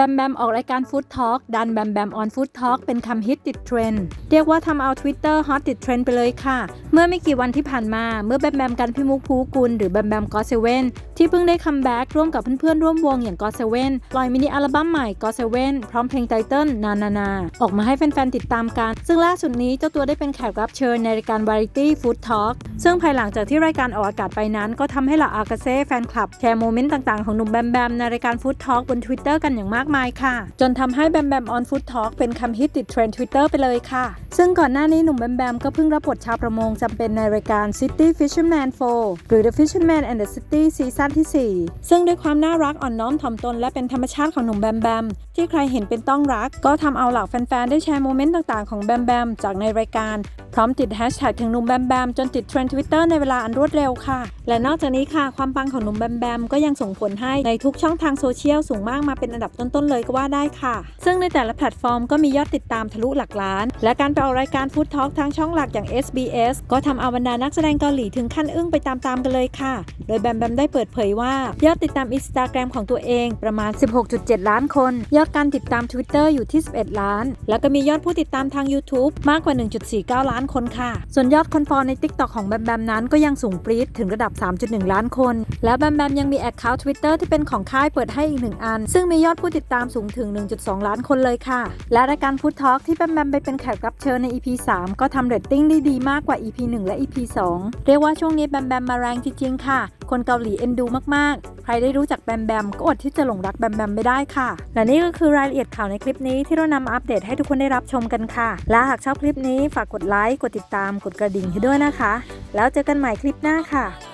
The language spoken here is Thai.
แบมแบมออกรายการฟู้ดทอล์กดันแบมแบมออนฟู้ดทอล์กเป็นคำฮิตติดเทรนด์เรียกว่าทำเอา Twitter ฮอตติดเทรนด์ไปเลยค่ะ เมื่อไม่กี่วันที่ผ่านมาเมื่อแบมแบมกันพิมุกภูกุลหรือแบมแบมก็เซเว่นที่เพิ่งได้คัมแบ็กร่วมกับเพื่อนๆ ร่วมวงอย่างก็เซเว่นปล่อยมินิอัลบั้มใหม่ก็เซเว่นพร้อมเพลงไตเติ้ลนานานา ออกมาให้แฟนๆติดตามกัน ซึ่งล่าสุดนี้เจ้าตัวได้เป็นแขกรับเชิญในรายการ Variety Food Talk ซึ่งภายหลังจากที่รายการออกอากาศไปนั้น ก็ทำให้เหล่าอากาเซ่แฟนคลับแชร์โมเมนต์ต่างๆของหนุ่มแบมแบมในรายการ Food Talk บน Twitter กันอย่างมากมายค่ะ จนทำให้แบมแบม on Food Talk เป็นคำฮิตติดเทรนด์ Twitter ไปเลยค่ะ ซึ่งก่อนหน้านี้หนุ่มแบมแบมก็เพิ่งรับบทชาวประมงจำเป็นในรายการ City Fisherman 4 หรือ The Fisherman and the City ซีซั่นที่ 4 ซึ่งด้วยความน่ารักอ่อนน้อมถ่อมตนและเป็นธรรมชาติของหนุ่มแบมแบมที่ใครเห็นเป็นต้องรัก ก็ทำเอาเหล่าแฟนๆได้แชร์โมเมนต์ต่างๆของแบมแบมจากในรายการพร้อมติดแฮชแท็กถึงหนุ่มแบมแบมจนติดเทรนด์ทวิตเตอร์ในเวลาอันรวดเร็วค่ะ และนอกจากนี้ค่ะความปังของหนุ่มแบมแบมก็ยังส่งผลให้ในทุกช่องทางโซเชียลสูงมากมาเป็นอันดับต้นๆเลยก็ว่าได้ค่ะ ซึ่งในแต่ละแพลตฟอร์มก็มียอดติดตามทะลุหลักล้าน และการไปออกรายการฟู้ดทอล์กทางช่องหลักอย่าง SBS ก็ทำเอาบรรดานักแสดงเกาหลีถึงขั้นอึ้งไปตามๆกันเลยค่ะ โดยแบมแบมได้เปิดเผยว่ายอดติดตามอินสตาแกรมของตัวเองประมาณ 16.7 ล้านคน ยอดการติดตาม Twitter อยู่ที่ 11 ล้าน แล้วก็มียอดผู้ติดตามทาง YouTube มากกว่า 1.49 ล้านคนค่ะ ส่วนยอดคนฟอลใน TikTok ของแบมแบมนั้นก็ยังสูงปรี๊ดถึงระดับ3.1 ล้านคน แล้วแบมแบมยังมีแอคเคาท์ Twitter ที่เป็นของค่ายเปิดให้อีกหนึ่งอัน ซึ่งมียอดผู้ติดตามสูงถึง 1.2 ล้านคนเลยค่ะ และรายการ Food Talk ที่แบมแบมไปเป็นแขกรับเชิญใน EP 3 ก็ทำเรตติ้งได้ดีมากกว่า EP 1 และ EP 2 เรียกว่าช่วงนี้แบมแบมมาแรงจริงๆค่ะ คนเกาหลีเอ็นดูมากๆ ใครได้รู้จักแบมแบมก็อดที่จะหลงรักแบมแบมไม่ได้ค่ะ และนี่ก็คือรายละเอียดข่าวในคลิปนี้ที่เรานำมาอัปเดตให้ทุกคนได้รับชมกันค่ะ และหากชอบคลิปนี้ฝากกดไลค์ กดติดตาม กดกระดิ่งให้ด้วยนะคะ แล้วเจอกันใหม่คลิปหน้าค่ะ